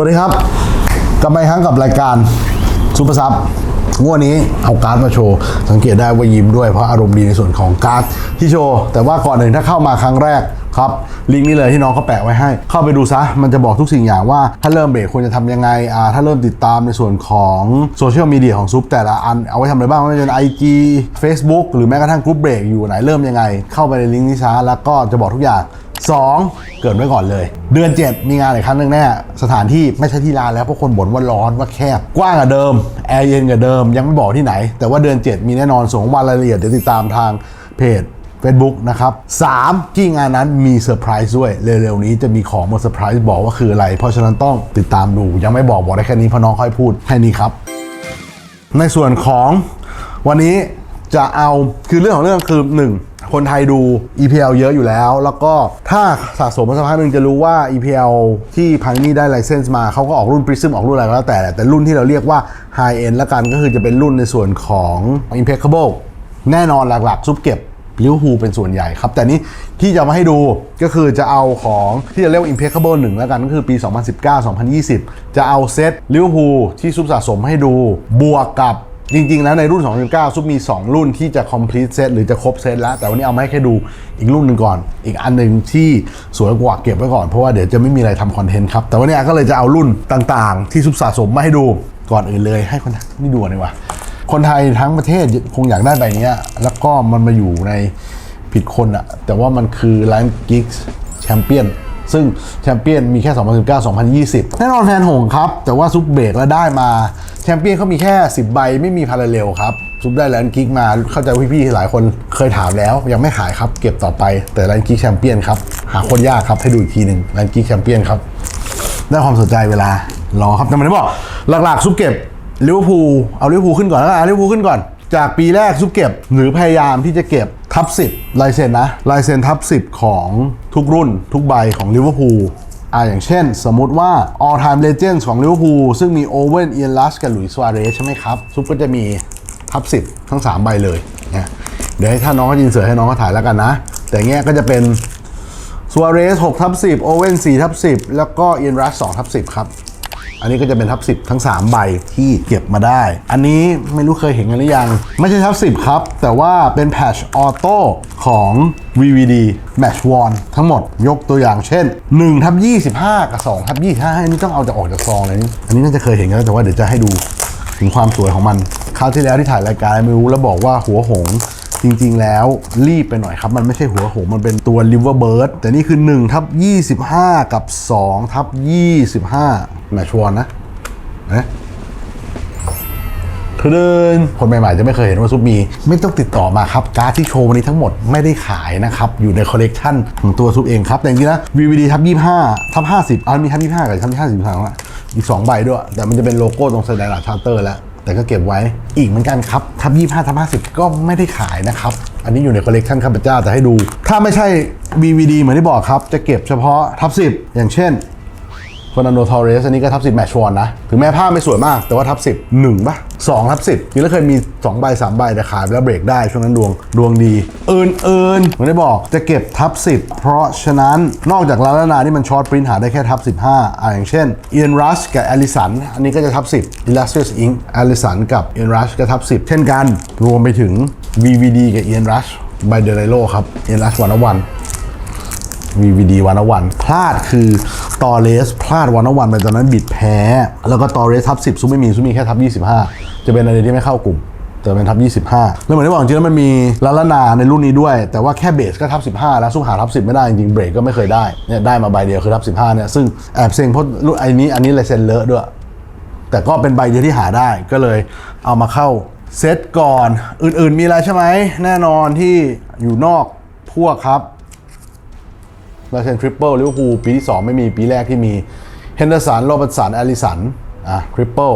วัสดีครับกลับมาอีกครั้งกับรายการซูเปอร์ซับงวดนี้เอาการ์ดมาโชว์ สังเกตได้ว่ายิ้มด้วยเพราะอารมณ์ดีในส่วนของการ์ดที่โชว์ แต่ว่าก่อนหนึ่งถ้าเข้ามาครั้งแรกครับลิงก์นี้เลยที่น้องเขาแปะไว้ให้ เข้าไปดูซะ มันจะบอกทุกสิ่งอย่างว่าถ้าเริ่มเบรกควรจะทำยังไงอ่าถ้าเริ่มติดตามในส่วนของโซเชียลมีเดียของซุปแต่ละอัน เอาไว้ทำอะไรบ้างไม่ว่าจะเป็นไอจีเฟซบุ๊กหรือแม้กระทั่งกรุ๊ปเบรกอยู่ไหนเริ่มยังไง เข้าไปในลิงก์นี้ซะแล้วก็จะบอกทุกอย่าง 2. เกิดไว้ก่อนเลย เดือน 7 มีงานอีกครั้งหนึ่งแน่สถานที่ไม่ใช่ที่ลานแล้วเพราะคนบ่นว่าร้อนว่าแคบกว้างกว่าเดิมแอร์เย็นกว่าเดิม ยังไม่บอกที่ไหน แต่ว่าเดือน 7 มีแน่นอนส่งวันรายละเอียดเดี๋ยวติดตามทางเพจ Facebook นะครับ 3. ที่งานนั้นมีเซอร์ไพรส์ด้วย เร็วๆ นี้จะมีของมาเซอร์ไพรส์บอกว่าคืออะไร เพราะฉะนั้นต้องติดตามดู ยังไม่บอกบอกได้แค่นี้เพราะน้องค่อยพูดแค่นี้ครับ ในส่วนของวันนี้จะเอาคือเรื่องของเรื่องคือ1 คนไทยดู EPL เยอะอยู่แล้ว แล้วก็ถ้าสะสมมาสักพักหนึ่งจะรู้ว่า EPL ที่พังนี่ได้ไลเซนส์มาเขาก็ออกรุ่น Prism ออกรุ่นอะไรก็แล้วแต่แต่รุ่นที่เราเรียกว่า High End ละกันก็คือจะเป็นรุ่นในส่วนของ Impeccable แน่นอนหลักๆซุปเก็บลิเวอร์พูลเป็นส่วนใหญ่ครับ แต่นี้ที่จะมาให้ดูก็คือจะเอาของที่จะเรียกว่า Impeccable 1 แล้วกันก็คือปี 2019-2020 จะเอาเซตลิเวอร์พูลที่ซุปสะสมให้ดูบวกกับ จริงๆ แล้วในรุ่น2019ซุปมี 2 รุ่นที่จะ complete set หรือจะครบเซตแล้ว แต่วันนี้เอามาให้แค่ดูอีกรุ่นหนึ่งก่อน อีกอันหนึ่งที่สวยกว่าเก็บไว้ก่อน เพราะว่าเดี๋ยวจะไม่มีอะไรทำคอนเทนต์ครับ แต่วันนี้ก็เลยจะเอารุ่นต่างๆ ที่ซุปสะสมมาให้ดูก่อนอื่นเลยให้คนนี่ดูก่อนดีกว่า คนไทยทั้งประเทศคงอยากได้ใบนี้แล้วก็มันมาอยู่ในผิดคนอะแต่ว่ามันคือร้านกิกแชมเปี้ยนซึ่งแชมเปี้ยนมีแค่ 2019-2020 แน่นอนแทนหงครับ แต่ว่าซุปเบรกแล้วได้มา แชมเปี้ยนเขามีแค่ 10 ใบไม่มีพาราเรลครับ ซุปได้แลนกิกมาเข้าใจพี่ๆหลายคนเคยถามแล้ว ยังไม่ขายครับเก็บต่อไปแต่แลนกิกแชมเปี้ยนครับ หาคนยากครับให้ดูอีกทีหนึ่งแลนกิกแชมเปี้ยนครับ ได้ความสนใจเวลารอครับแต่มันได้บอก หลักๆ ซุปเก็บลิเวอร์พูลเอาลิเวอร์พูลขึ้นก่อนแล้วกันเอาลิเวอร์พูลขึ้นก่อน จากปีแรกซุปเก็บหรือพยายามที่จะเก็บทับ10ลายเซ็นนะลายเซ็นทับ10 ของทุกรุ่น ทุกใบของลิเวอร์พูล อ่าอย่างเช่น สมมุติว่า all time legends ของลิเวอร์พูลซึ่งมีโอเว่นเอียนลัสกับหลุยส์สวาเรสใช่ไหมครับ ซุปก็จะมีทับสิบทั้ง 3 ใบเลยเนี่ยเดี๋ยวให้ถ้าน้องเขายินเสือให้น้องเขาถ่ายแล้วกันนะ แต่เงี้ยก็จะเป็นส u วเรส6ทับ10 โอเว่น4ทับ10 แล้วก็เอียนรัส2ทับ10 ครับ อันนี้ก็จะเป็นทับ10ทั้ง 3 ใบที่เก็บมาได้ อันนี้ไม่รู้เคยเห็นกันหรือยัง ไม่ใช่ทับ10ครับ แต่ว่าเป็นแพชออโต้ของ VVD Match w o n ทั้งหมดยกตัวอย่างเช่น1ทับ25 กับ2ทับ25อันนี้ต้องเอาจากออกจากซองเลยนี่อันนี้น่าจะเคยเห็นกันแล้วแต่ว่าเดี๋ยวจะให้ดูถึงความสวยของมัน คราวที่แล้วที่ถ่ายรายการไม่รู้แล้วบอกว่าหัวหง จริงๆแล้วรีบไปหน่อยครับ มันไม่ใช่หัวโหงมันเป็นตัว Liver Bird แต่นี่คือ1ทับ25 กับ2ทับ25แมชวอนนะนะคือเดินคนใหม่ๆจะไม่เคยเห็นว่าซุปมี ไม่ต้องติดต่อมาครับ การ์ดที่โชว์วันนี้ทั้งหมดไม่ได้ขายนะครับ อยู่ในคอลเลกชันของตัวซุปเองครับ แต่จริงๆนะ VVD ทับ25ทับ50อ่ามีทับ25 กับทับ50สองละอีก 2 ใบด้วย แต่มันจะเป็นโลโก้ตรงแสดงหลักชาร์เตอร์แล้ว แต่ก็เก็บไว้อีกเหมือนกันครับทับ25ทับ50 ก็ไม่ได้ขายนะครับ อันนี้อยู่ในคอลเลกชันข้าพเจ้าแต่ให้ดู ถ้าไม่ใช่ BVD เหมือนที่บอกครับ จะเก็บเฉพาะทับ10 อย่างเช่น ฟอร์นันโดทอร์เรสอันนี้ก็ทับ10แมชวอนนะ ถึงแม้ภาพไม่สวยมากแต่ว่าทับ10 1ป่ะ2ทับ10จริงแล้วเคยมี2ใบ3ใบแต่ขายไปแล้วเบรกได้ช่วงนั้นดวงดวงดีเอินเอินเหมือนได้บอกจะเก็บทับ10เพราะฉะนั้นนอกจากลาลานาที่มันช็อตปริ้นหาได้แค่ทับ15อ่าอย่างเช่นเอียนรัชกับอลิสันอันนี้ก็จะทับ10 Illustrious Ink อลิสันกับเอียนรัชก็ทับ10เช่นกันรวมไปถึง VVD กับเอียนรัชใบเดลโลครับเอียนรัชวันวัน VVD วันวันพลาดคือตอเรสพลาดวันวันไปตอนนั้นบิดแพ้ แล้วก็ตอเรสทับ10ซุปไม่มีซุปมีแค่ทับ25จะเป็นอะไรที่ไม่เข้ากลุ่มแต่เป็นทับ 25 แล้วเหมือนที่บอกจริงๆแล้วมันมีลาลานาในรุ่นนี้ด้วย แต่ว่าแค่เบสก็ทับ 15 แล้วซุปหาทับ 10 ไม่ได้จริงๆเบรกก็ไม่เคยได้เนี่ยได้มาใบเดียวคือทับ 15 เนี่ยซึ่งแอบเซ็งเพราะรุ่นไอ้นี้อันนี้ลายเซ็นเลอะด้วย แต่ก็เป็นใบเดียวที่หาได้ก็เลยเอามาเข้าเซตก่อนอื่นๆมีอะไรใช่ไหมแน่นอนที่อยู่นอกพวกครับ แลายเซนทริปเปิลลิเวอร์พูลปีที่ 2 ไม่มีปีแรกที่มีเฮนเดอร์สันโรบิร์ตสันแอลิสันอะทริปเปิล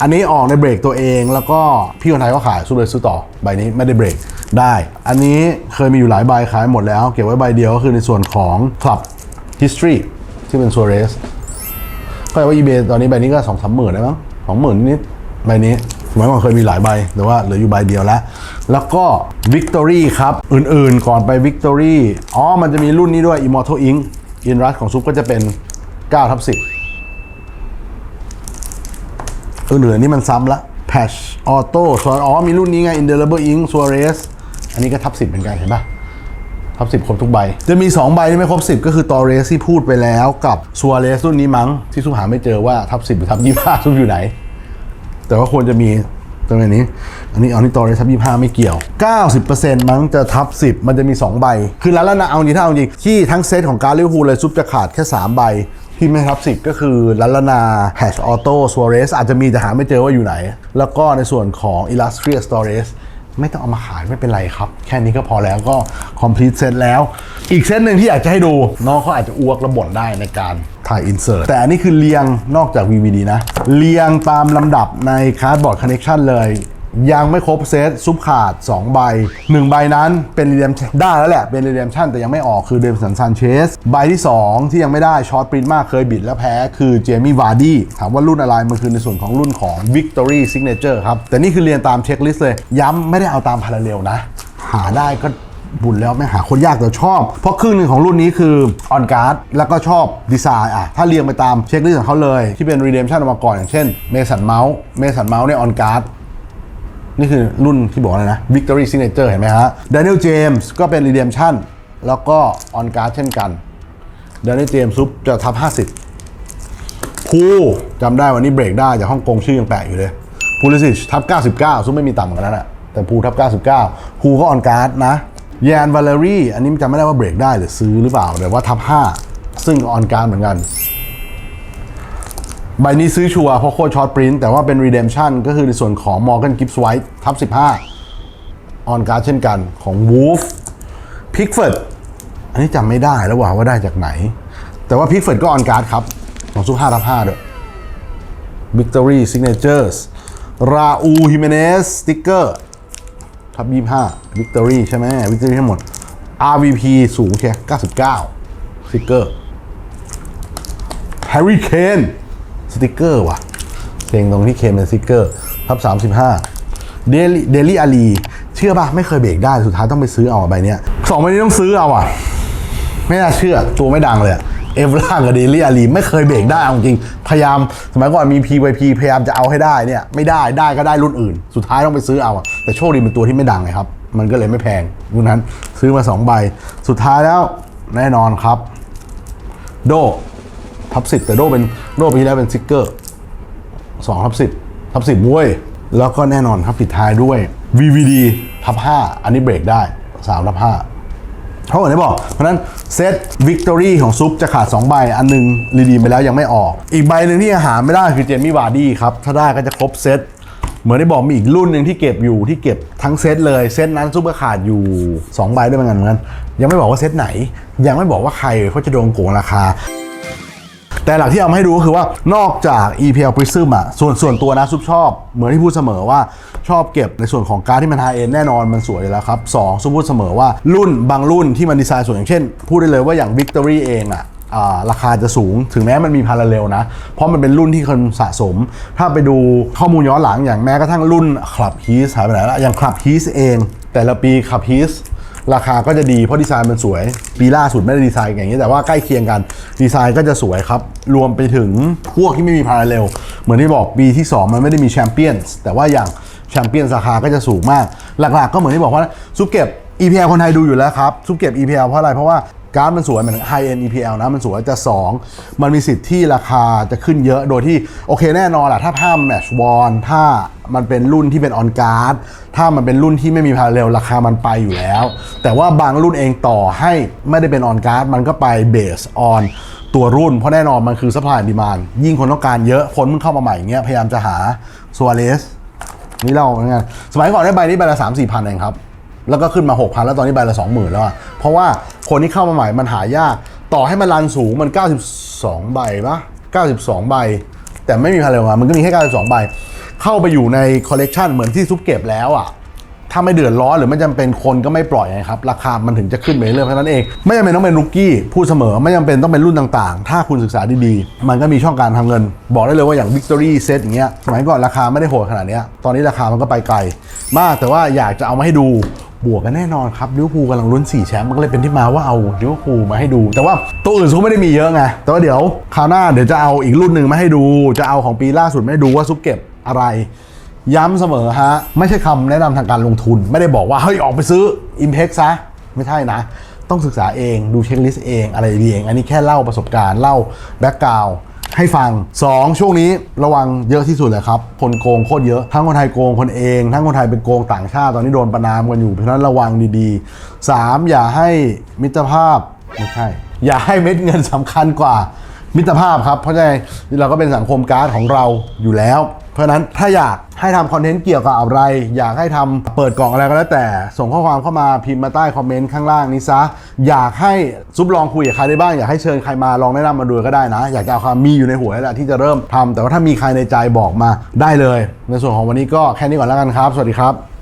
อันนี้ออกในเบรกตัวเองแล้วก็พี่คนไทยก็ขายสู้เลยซื้อต่อใบนี้ไม่ได้เบรกได้ อันนี้เคยมีอยู่หลายใบขายหมดแล้ว เก็บไว้ใบเดียวก็คือในส่วนของ Club History ที่เป็น Suarez ก็ว่า eBay ตอนนี้ใบนี้ก็สองสามหมื่นได้มั้งสองหมื่นนิดใบนี้ มัยก่อนเคยมีหลายใบ แต่ว่าเหลืออยู่ใบเดียวแล้ว แล้วก็ Victory ครับ อื่นๆ ก่อนไป Victory อ๋อ มันจะมีรุ่นนี้ด้วย Immortal Ink อินรัสของซุปก็จะเป็น9ทับ10ออเหลือนี่มันซ้ำละ Patch Auto ส่วนอ๋อ มีรุ่นนี้ไง Indelible Ink Suarez อันนี้ก็ทับสิบเหมือนกันเห็นปะทับสิบครบทุกใบ จะมี 2 ใบที่ไม่ครบ 10 ก็คือ Torres ที่พูดไปแล้วกับ Suarez รุ่นนี้มั้งที่ซุปหาไม่เจอว่าทับ10หรือทับ25ซุปอยู่ไหน แต่ว่าควรจะมีตรงนี้ อันนี้เอานี่ตอเลยทับยี่ห้าไม่เกี่ยว 90%มั้งจะทับ 10 มันจะมี 2 ใบ คือแล้วแล้วนะเอาจริงถ้าเอาจริงที่ทั้งเซตของการลิเวอร์พูลเลยซุปจะขาดแค่ 3 ใบที่ไม่ทับ10ก็คือลัลนาแฮชออโต้ซัวเรสอาจจะมีแต่หาไม่เจอว่าอยู่ไหน แล้วก็ในส่วนของอิลัสเทรียสตอเรส ไม่ต้องเอามาขายไม่เป็นไรครับ แค่นี้ก็พอแล้วก็ complete เซตแล้ว อีกเส้นหนึ่งที่อยากจะให้ดู น้องเขาอาจจะอ้วกระบ่นได้ในการถ่าย insert แต่อันนี้คือเรียงนอกจาก VVD นะ เรียงตามลำดับในคาร์ดบอร์ดคอนเนคชันเลย ยังไม่ครบเซตซุปขาด 2 ใบ 1 ใบนั้นเป็นรีเดมได้แล้วแหละ เป็นรีเดมชั่นแต่ยังไม่ออกคือเดมสันซานเชส ใบที่ 2 ที่ยังไม่ได้ช็อตปรินมากเคยบิดแล้วแพ้คือเจมี่วาร์ดี้ถามว่ารุ่นอะไรมันคือในส่วนของรุ่นของ Victory Signature ครับ แต่นี่คือเรียนตามเช็คลิสต์เลย ย้ำไม่ได้เอาตามพาราเรลนะ หาได้ก็บุญแล้วไม่หาคนยากแต่ชอบ เพราะครึ่งหนึ่งของรุ่นนี้คือออนการ์ดแล้วก็ชอบดีไซน์อะถ้าเรียงไปตามเช็คลิสต์ของเขาเลย ที่เป็น Redemption ออกมาก่อนอย่างเช่นเมสันเมาส์เมสันเมาส์เนี่ยออนการ์ด นี่คือรุ่นที่บอกอะไรนะ Victory Signature เห็นไหมฮะ Daniel James ก็เป็น Redemption แล้วก็ออนการ์ดเช่นกัน Daniel James ซุปจะทับ 50พูจำได้วันนี้เบรกได้จากฮ่องกงชื่อยังแปลกอยู่เลยพูลิสิชทับ 99 ซุปไม่มีต่ำกว่านั้นอะแต่พูทับ 99พูก็ออนการ์ดนะแยนวาเลรีอันนี้จำไม่ได้ว่าเบรกได้หรือซื้อหรือเปล่าแต่ว่าทับ 5 ซึ่งออนการ์ดเหมือนกัน ใบนี้ซื้อชัวร์เพราะโคตรช็อตปรินต์แต่ว่าเป็น Redemption ก็คือในส่วนของ Morgan Gibbs White ทับ 15 ออนการ์ดเช่นกันของ Wolf Pickford อันนี้จำไม่ได้แล้วว่าว่าได้จากไหน แต่ว่า Pickford ก็ออนการ์ดครับ ของซุป5ทับ5ด้วย Victory Signatures ราอูฮิเมเนสสติ๊กเกอร์ทับ 25 Victory ใช่ไหม Victory ทั้งหมด RVP สูงแค่99สติ๊กเกอร์แฮร์รี่เคน สติกเกอร์ว่ะเพลงตรงที่เคนเป็นสติกเกอร์ทับ35เดลี่เดลี่อาลีเชื่อป่ะ ไม่เคยเบรกได้สุดท้ายต้องไปซื้อเอาใบเนี้ยสองใบนี้ต้องซื้อเอาอะ ไม่น่าเชื่อตัวไม่ดังเลยอะเอฟล่ากับเดลี่อาลีไม่เคยเบรกได้เอาจริง พยายามสมัยก่อนมี PYP พยายามจะเอาให้ได้เนี่ย ไม่ได้ได้ก็ได้รุ่นอื่น สุดท้ายต้องไปซื้อเอาอะแต่โชคดีเป็นตัวที่ไม่ดังไงครับ มันก็เลยไม่แพงรุ่นนั้นซื้อมาสองใบสุดท้ายแล้วแน่นอนครับ โด ทับสิบแต่โดเป็นโดปีที่แล้วเป็นซิกเกอร์สองทับสิบทับสิบเว้ยแล้วก็แน่นอนครับปิดท้ายด้วย VVD ทับห้าอันนี้เบรกได้สามทับห้าเพราะอย่างที่บอก เพราะนั้นเซตวิกตอรี่ของซุปจะขาด 2 ใบ อันหนึงรีดีมไปแล้วยังไม่ออก อีกใบหนึ่งที่หาไม่ได้คือเจมี่วาร์ดี้ครับ ถ้าได้ก็จะครบเซตเหมือนที่บอกมีอีกรุ่นหนึ่งที่เก็บอยู่ที่เก็บทั้งเซตเลย เซตนั้นซุปก็ขาดอยู่ 2 ใบด้วยเหมือนกันเหมือนกันยังไม่บอกว่าเซตไหน ยังไม่บอกว่าใครเขาจะโดนโกงราคา แต่หลักที่เอามาให้ดูก็คือว่านอกจาก EPL Prism อะส่วนส่วนตัวนะซุปชอบ เหมือนที่พูดเสมอว่าชอบเก็บในส่วนของการดที่มัน high end แน่นอนมันสวยอยู่แล้วครับสองซุปพูดเสมอว่ารุ่นบางรุ่นที่มันดีไซน์สวยอย่างเช่น พูดได้เลยว่าอย่าง Victory เองอะอ่าราคาจะสูงถึงแม้มันมีพาราเรลนะ เพราะมันเป็นรุ่นที่คนสะสม ถ้าไปดูข้อมูลย้อนหลังอย่างแม้กระทั่งรุ่น Club Heat หายไปไหนล้วอย่าง Club Heat เอง แต่ละปี Club Heat ราคาก็จะดีเพราะดีไซน์มันสวยปีล่าสุดไม่ได้ดีไซน์อย่างนี้แต่ว่าใกล้เคียงกันดีไซน์ก็จะสวยครับ รวมไปถึงพวกที่ไม่มีพาราเรลเหมือนที่บอกปีที่ 2 มันไม่ได้มีแชมเปี้ยนแต่ว่าอย่างแชมเปี้ยนราคาก็จะสูงมาก หลักๆ ก็เหมือนที่บอกว่าซุปเก็บ EPL คนไทยดูอยู่แล้วครับซุปเก็บ EPL เพราะอะไรเพราะว่า การ์ดมันสวยเหมือน high end EPL นะ มันสวยจะ 2 มันมีสิทธิ์ที่ราคาจะขึ้นเยอะโดยที่ โอเคแน่นอนแหละถ้าภาพแมชวอนถ้ามันเป็นรุ่นที่เป็นออนการ์ดถ้ามันเป็นรุ่นที่ไม่มีพาราเรลราคามันไปอยู่แล้ว แต่ว่าบางรุ่นเองต่อให้ไม่ได้เป็นออนการ์ดมันก็ไปเบสออนตัวรุ่น เพราะแน่นอนมันคือ supply and demand ยิ่งคนต้องการเยอะคนเพิ่งเข้ามาใหม่เงี้ยพยายามจะหาซัวเรสนี่เราเหมือนกันสมัยก่อนได้ใบนี้ใบละสามสี่พันเองครับ แล้วก็ขึ้นมา6,000แล้วตอนนี้ใบละ20,000แล้วอะเพราะว่า คนที่เข้ามาใหม่มันหายาก ต่อให้มันรันสูงมัน 92 ใบปะ92 ใบ แต่ไม่มีพาเลมามันก็มีแค่ 92 ใบ เข้าไปอยู่ในคอลเลกชันเหมือนที่ซุปเก็บแล้วอะถ้าไม่เดือดร้อนหรือไม่จำเป็นคนก็ไม่ปล่อยไงครับ ราคามันถึงจะขึ้นไปเรื่อยๆเพรานั้นเอง ไม่จำเป็นต้องเป็นลูกกี้พูดเสมอ ไม่จำเป็นต้องเป็นรุ่นต่างๆ ถ้าคุณศึกษาดีๆ มันก็มีช่องการทำเงิน บอกได้เลยว่าอย่าง Victory Set อย่างเงี้ยสมัยก่อนราคาไม่ได้โหดขนาดนี้ตอนนี้ราคามันก็ไปไกล มากแต่ว่าอยากจะเอามาให้ดู บวกกันแน่นอนครับลิเวอร์พูลกำลังลุ้น4แชมป์มันก็เลยเป็นที่มาว่าเอาลิเวอร์พูลมาให้ดู แต่ว่าตัวอื่นซุปไม่ได้มีเยอะไงแต่ว่าเดี๋ยวคราวหน้าเดี๋ยวจะเอาอีกรุ่นหนึ่งมาให้ดู จะเอาของปีล่าสุดมาให้ดูว่าซุปเก็บอะไร ย้ำเสมอฮะ ไม่ใช่คำแนะนำทางการลงทุน ไม่ได้บอกว่าเฮ้ยออกไปซื้อ Impex ซะไม่ใช่นะ ต้องศึกษาเองดูเช็คลิสต์เองอะไรเอง อันนี้แค่เล่าประสบการณ์เล่าแบ็กกราว ให้ฟัง 2 ช่วงนี้ระวังเยอะที่สุดเลยครับ คนโกงโคตรเยอะ ทั้งคนไทยโกงคนเอง ทั้งคนไทยเป็นโกงต่างชาติตอนนี้โดนประนามกันอยู่ เพราะฉะนั้นระวังดีๆ 3 อย่าให้มิตรภาพไม่ใช่ อย่าให้เม็ดเงินสำคัญกว่ามิตรภาพครับ เพราะฉะนั้นเราก็เป็นสังคมการ์ดของเราอยู่แล้ว เพราะนั้นถ้าอยากให้ทำคอนเทนต์เกี่ยวกับอะไร อยากให้ทำเปิดกล่องอะไรก็แล้วแต่ ส่งข้อความเข้ามาพิมพ์มาใต้คอมเมนต์ข้างล่างนี้ซะ อยากให้ซุปลองคุยกับใครได้บ้าง อยากให้เชิญใครมาลองแนะนำมาดูก็ได้นะ อยากจะเอาความมีอยู่ในหัวแล้วแหละที่จะเริ่มทำแต่ว่าถ้ามีใครในใจบอกมาได้เลย ในส่วนของวันนี้ก็แค่นี้ก่อนแล้วกันครับ สวัสดีครับ